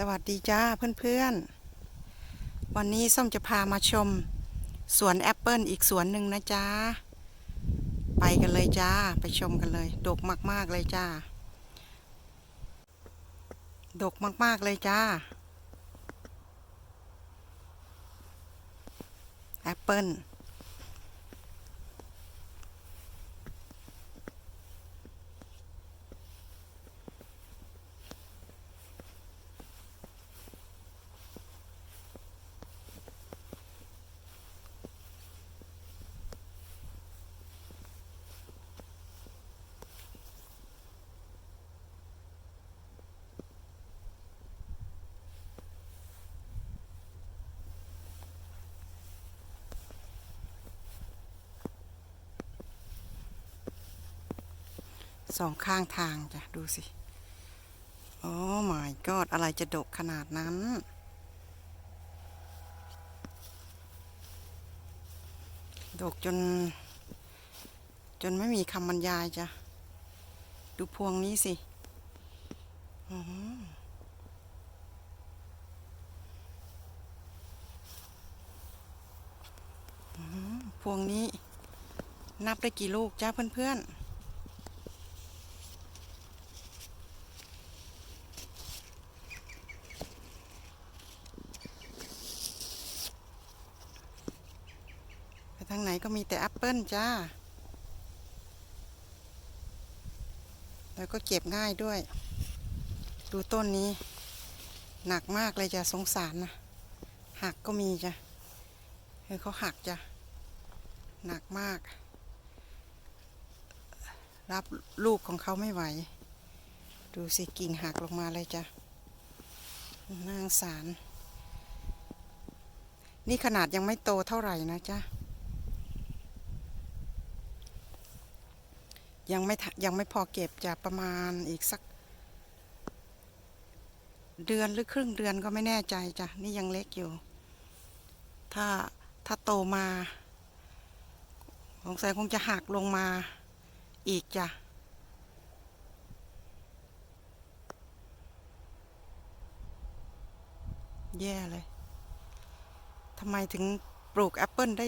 สวัสดีจ้าเพื่อนๆ วันนี้ส้มจะพามาชม สวนแอปเปิลอีกสวนหนึ่งนะจ้า ไปกันเลยจ้า ไปชมกันเลย ดกมากๆเลยจ้า ดกมากๆเลยจ้า แอปเปิล สองข้างทางจ้ะ ดูสิ โอ้ my god อะไรจะดกขนาดนั้น ดกจน จนไม่มีคำบรรยายจ้ะ ดูพวงนี้สิอือพวงนี้นับได้กี่ลูกจ้าเพื่อนๆ ไปทางไหนก็ มีแต่แอปเปิลจ้า แล้วก็เก็บง่ายด้วย ดูต้นนี้ หนักมากเลยจ้ะสงสารนะ หักก็มีจ้ะเออเขาหักจ้ะ หนักมาก รับลูกของเขาไม่ไหว ดูสิกิ่งหักลงมาเลยจ้ะน่างสาร นี่ขนาดยังไม่โตเท่าไหร่นะจ๊ะ ยังไม่ยังไม่พอเก็บจะประมาณอีกสัก เดือนหรือครึ่งเดือนก็ไม่แน่ใจจ้ะนี่ยังเล็กอยู่ ถ้าถ้าโตมาสงสัยคงจะหักลงมาอีกจ้ะแย่เลย ทำไมถึงปลูกแอปเปิลได้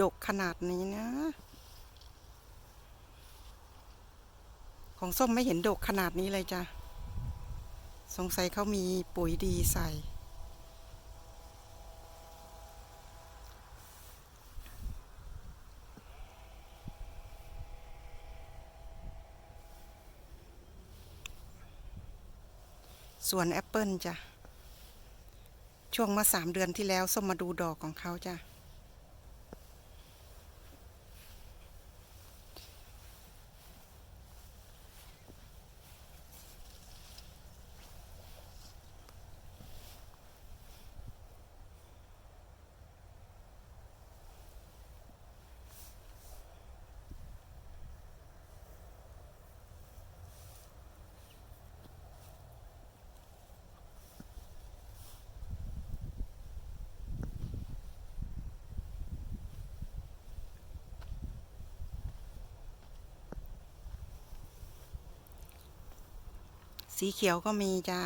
ดกขนาดนี้นะ ของส้มไม่เห็นดกขนาดนี้เลยจ้ะ สงสัยเขามีปุ๋ยดีใส่สวนแอปเปิลจ้ะ ช่วงมื่อสามเดือนที่แล้ว ส้มมาดูดอกของเขาจ้ะ สีเขียวก็มีจ้า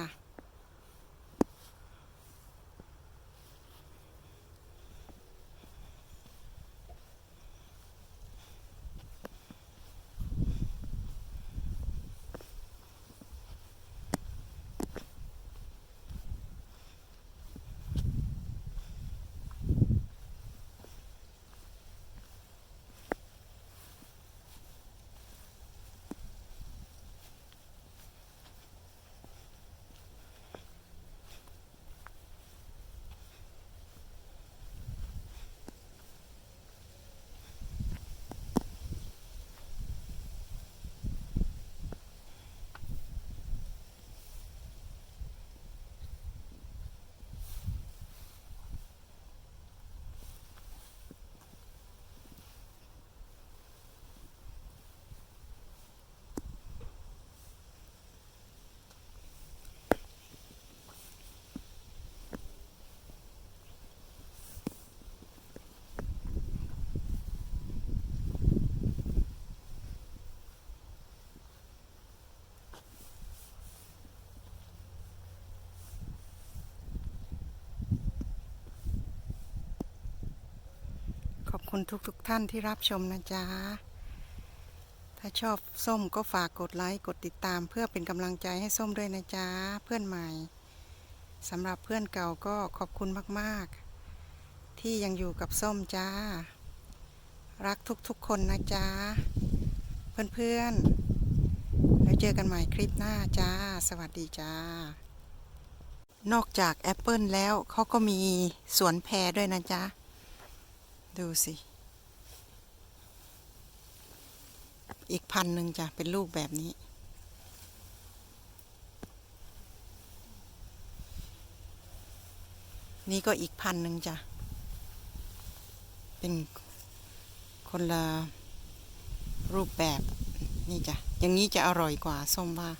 คุณทุกทุกๆท่านที่รับชมนะจ๊ะ ถ้าชอบส้มก็ฝากกดไลค์กดติดตาม เพื่อเป็นกำลังใจให้ส้มด้วยนะจ๊ะ เพื่อนใหม่สำหรับเพื่อนเก่าก็ขอบคุณมากๆ ที่ยังอยู่กับส้มจ้า รักทุกๆคนนะจ๊ะ เพื่อนๆ แล้วเจอกันใหม่คลิปหน้าจ้า สวัสดีจ้านอกจากแอปเปิลแล้วเขาก็มีสวนแพรด้วยนะจ๊ะ ดูสิ อีกพันหนึ่งจ้ะ เป็นลูกแบบนี้ นี่ก็อีกพันหนึ่งจ้ะ เป็นคนละรูปแบบนี่จ้ะ อย่างนี้จะอร่อยกว่าส้มว่า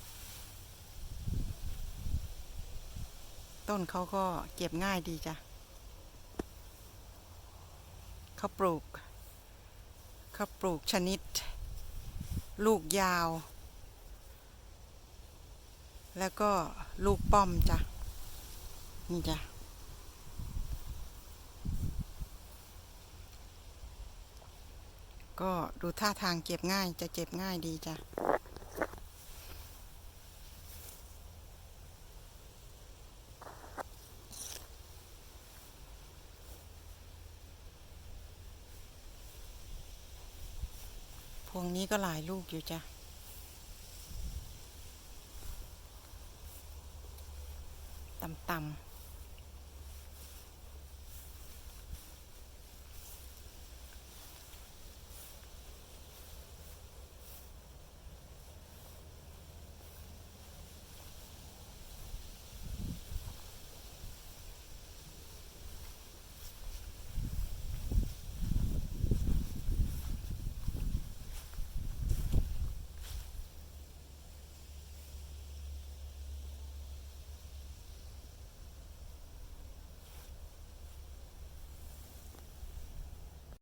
ต้นเขาก็เก็บง่ายดีจ้ะ เขาปลูกเขาปลูกชนิด ลูกยาว แล้วก็ลูกป้อมจ้ะ นี่จ้ะก็ดูท่าทางเก็บง่ายจะเจ็บง่ายดีจ้ะ วงนี้ก็หลายลูกอยู่จ้ะ ต่ำๆ